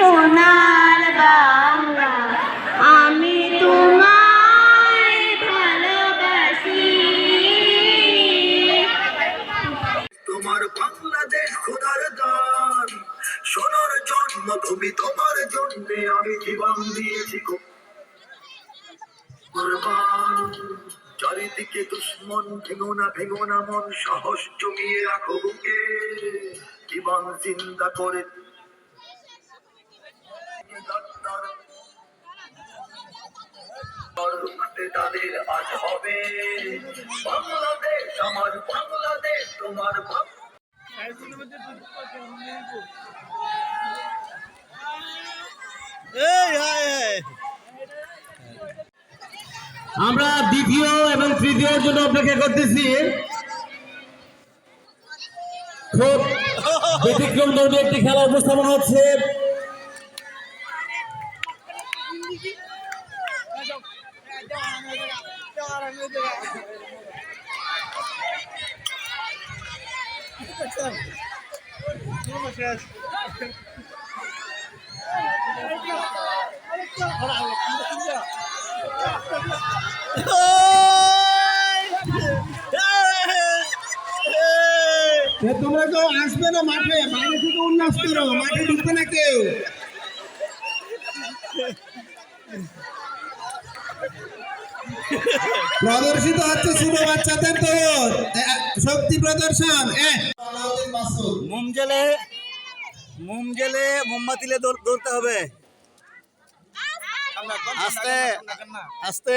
সোনার বাংলা। আমি তোমায় ভালোবাসি। তোমার বাংলাদেশ খোদার দান। সোনার জন্মভূমি তোমার জন্যে আমি জীবন দিয়েছি। কুরবান, চারিদিকে দুশ্মন ভেঙো না ভেঙো না মন সাহস জমিয়ে রাখো বুকে। জীবন চিন্তা করে রুখতে তাদের আজ হবে। বাংলাদেশ আমার, বাংলাদেশ তোমার আমরা দ্বিতীয় এবং তৃতীয় জন্য অপেক্ষা করতেছি। খুব ব্যতিক্রম ধর্মী একটি খেলা উপস্থাপন হচ্ছে। তোমরা কেউ আসবে না মাঠে? বাইরে থেকে উল্লাস করো মাঠে ঢুকবে না কেউ। প্রদর্শিত হচ্ছে ছোট বাচ্চাদের দৌড়। শক্তি প্রদর্শন। মোম জেলে মোম জেলে মোমবাতিলে দৌড়তে হবে। আস্তে আস্তে।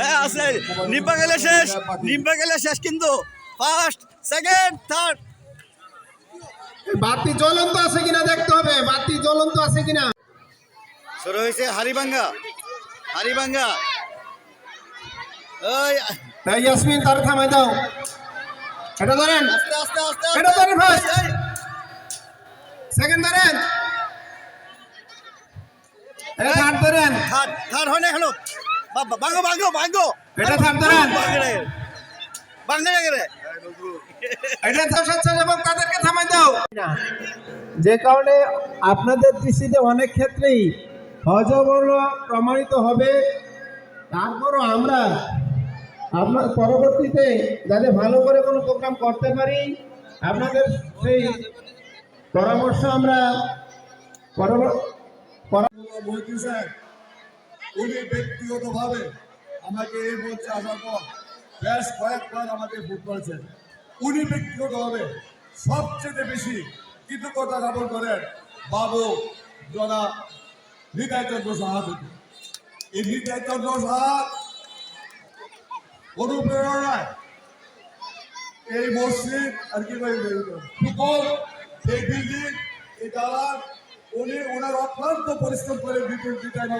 হ্যাঁ আছে নিব্বা গেলে শেষ নিব্বা গেলে শেষ কিন্তু। ফার্স্ট সেকেন্ড থার্ড বাতি জ্বলন্ত আছে কিনা দেখতে হবে বাতি জ্বলন্ত আছে কিনা? শুরু হয়েছে হারিবাঙ্গা হারিবাঙ্গা ওই। ইয়াসমিন তার থামাই দাও। এটা ধরেন। আস্তে আস্তে আস্তে এটা ধরেন। সেকেন্ড ধরেন। এটা থার্ড ধরেন। থার্ড থার্ড হয় না হলো বাবা বাঙ্গো বাঙ্গো বাঙ্গো এটা থার্ড ধরেন। বাঙ্গা রে এটা তো স্বেচ্ছাসেবক তাদেরকে থামাই দাও। যে কারণে আপনাদের দৃষ্টিতে অনেক ক্ষেত্রেই প্রমাণিত হবে। তারপরও আমরা আপনার পরবর্তীতে যাতে ভালো করে কোনো প্রোগ্রাম করতে পারি, আপনাদের সেই পরামর্শ আমরা মন্ত্রী স্যার, উনি ব্যক্তিগতভাবে আমাকে এই মঞ্চে আসার পর বেশ কয়েকবার আমাকে ভোট করেছেন। উনি ব্যক্তিগতভাবে সবচেয়ে বেশি কৃতজ্ঞতা জ্ঞাপন করেন, বাবু জনা হৃদয় চন্দ্র সাহা থেকে এই হৃদয় চন্দ্র সাহা অনুপ্রেরণায় এই মসজিদ আর কি ফুটবল এই বিল্ডিং এই দালান, উনি ওনার অক্লান্ত পরিশ্রম করে বিপুল বিটায়